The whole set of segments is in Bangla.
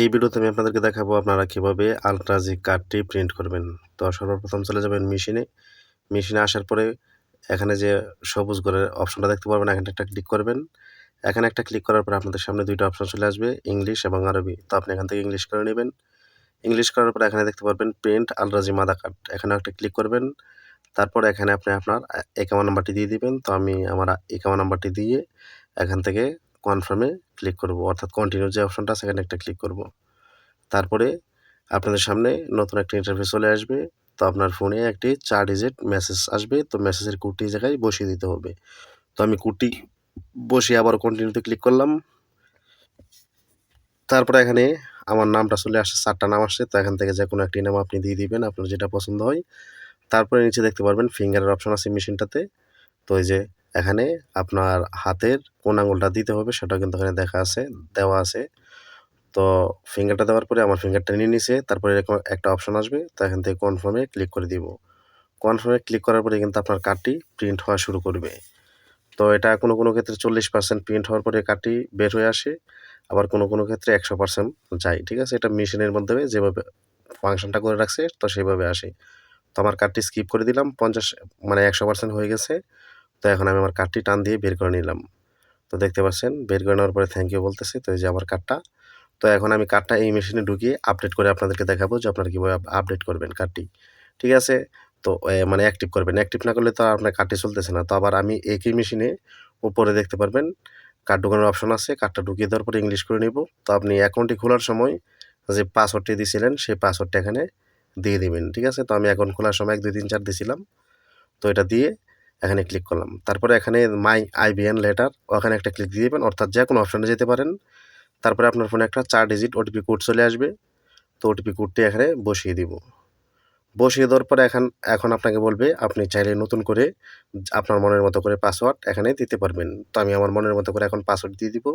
এই ভিডিওতে আমি আপনাদেরকে দেখাবো আপনারা কীভাবে আলট্রাজি কার্ডটি প্রিন্ট করবেন। তো সর্বপ্রথম চলে যাবেন মেশিনে মেশিনে আসার পরে এখানে যে সবুজ ঘরের অপশনটা দেখতে পারবেন, এখানে একটা ক্লিক করবেন। এখানে একটা ক্লিক করার পরে আপনাদের সামনে দুইটা অপশন চলে আসবে ইংলিশ এবং আরবি। তো আপনি এখান থেকে ইংলিশ করে নেবেন। ইংলিশ করার পরে এখানে দেখতে পারবেন প্রিন্ট আলট্রাজি মাদা কার্ড এখানে একটা ক্লিক করবেন। তারপর এখানে আপনি আপনার একামা নাম্বারটি দিয়ে দিবেন। তো আমি আমার একামা নাম্বারটি দিয়ে এখান থেকে কনফার্মে ক্লিক করব। অর্থাৎ কন্টিনিউ যে অপশনটা সেখানে একটা ক্লিক করব। তারপরে আপনাদের সামনে নতুন একটা ইন্টারফেস চলে আসবে। তো আপনার ফোনে একটি চার ডিজিট মেসেজ আসবে। তো মেসেজের কুটি জায়গায় বসিয়ে দিতে হবে। তো আমি কুটি বসিয়ে আবার কন্টিনিউতে ক্লিক করলাম। তারপরে এখানে আমার নামটা চলে আসছে চারটা নাম আসছে। তো এখান থেকে যে কোনো একটি নাম আপনি দিয়ে দিবেন, আপনার যেটা পছন্দ হয়। তারপরে নিচে দেখতে পারবেন ফিঙ্গারের অপশন আছে মেশিনটাতে তো এই যে এখানে আপনার হাতের কোন আঙুলটা দিতে হবে সেটা কিন্তু এখানে দেখা আছে, দেওয়া আছে। তো ফিঙ্গারটা দেওয়ার পরে আমার ফিঙ্গারটা নিয়ে নিছে, তারপরে এরকম একটা অপশন আসবে, তো এখান থেকে কনফার্মে ক্লিক করে দিব। কনফার্মে ক্লিক করার পরে কিন্তু আপনার কার্ডটি প্রিন্ট হওয়া শুরু করবে। তো এটা কোনো কোনো ক্ষেত্রে চল্লিশ পার্সেন্ট প্রিন্ট হওয়ার পরে কার্ডটি বের হয়ে আসে, আবার কোনো কোনো ক্ষেত্রে একশো পার্সেন্ট যায়, ঠিক আছে? এটা মেশিনের মাধ্যমে যেভাবে ফাংশনটা করে রাখছে, তো সেভাবে আসে। তো আমার কার্ডটি স্কিপ করে দিলাম, পঞ্চাশ মানে একশো পার্সেন্ট হয়ে গেছে। তো এখন আমি আমার কার্ডটি টান দিয়ে বের করে নিলাম। তো দেখতে পাচ্ছেন, বের করে নেওয়ার পরে থ্যাংক ইউ বলতেছে, তো এই যে আমার কার্ডটা। তো এখন আমি কার্ডটা এই মেশিনে ঢুকিয়ে আপডেট করে আপনাদেরকে দেখাবো যে আপনারা কীভাবে আপডেট করবেন কার্ডটি। ঠিক আছে? তো মানে অ্যাক্টিভ করবেন। অ্যাক্টিভ না করলে তো আপনার কার্ডটি চলতেছে না। তো আবার আমি একই মেশিনে উপরে দেখতে পারবেন, কার্ড ঢুকানোর অপশন আছে, কার্ডটা ঢুকিয়ে দেওয়ার পরে ইংলিশ করে নিব। তো আপনি অ্যাকাউন্টটি খোলার সময় যে পাসওয়ার্ডটি দিয়েছিলেন সেই পাসওয়ার্ডটা এখানে দিয়ে দিবেন। ঠিক আছে? তো আমি অ্যাকাউন্ট খোলার সময় এক, দুই, তিন, চার দিয়েছিলাম তো এটা দিয়ে এখানে ক্লিক করলাম। তারপরে এখানে মাই আইবিএন লেটার ওখানে একটা ক্লিক দিয়ে দেবেন, অর্থাৎ যে কোনো অপশানে যেতে পারেন। তারপরে আপনার ফোনে একটা চার ডিজিট ওটিপি কোড চলে আসবে। তো ওটিপি কোডটি এখানে বসিয়ে দিব। বসিয়ে দেওয়ার পরে এখন এখন আপনাকে বলবে, আপনি চাইলে নতুন করে আপনার মনের মতো করে পাসওয়ার্ড এখানে দিতে পারবেন। তো আমি আমার মনের মতো করে এখন পাসওয়ার্ড দিয়ে দিব।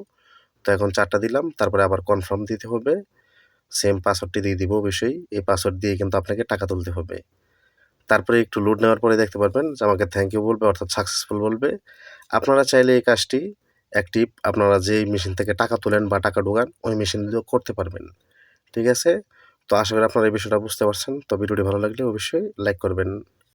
তো এখন চারটা দিলাম, তারপরে আবার কনফার্ম দিতে হবে। সেম পাসওয়ার্ডটি দিয়ে দিব অবশ্যই। এই পাসওয়ার্ড দিয়ে কিন্তু আপনাকে টাকা তুলতে হবে। তারপরে একটু লোড নেওয়ার পরে দেখতে পারবেন যে আমাকে থ্যাংক ইউ বলবে, অর্থাৎ সাকসেসফুল বলবে। আপনারা চাইলে এই কাজটি অ্যাক্টিভ আপনারা যেই মেশিন থেকে টাকা তোলেন বা টাকা ঢোকান, ওই মেশিন দিয়েও করতে পারবেন। ঠিক আছে? তো আশা করি আপনারা এই বিষয়টা বুঝতে পারছেন। তো ভিডিওটি ভালো লাগলে অবশ্যই লাইক করবেন।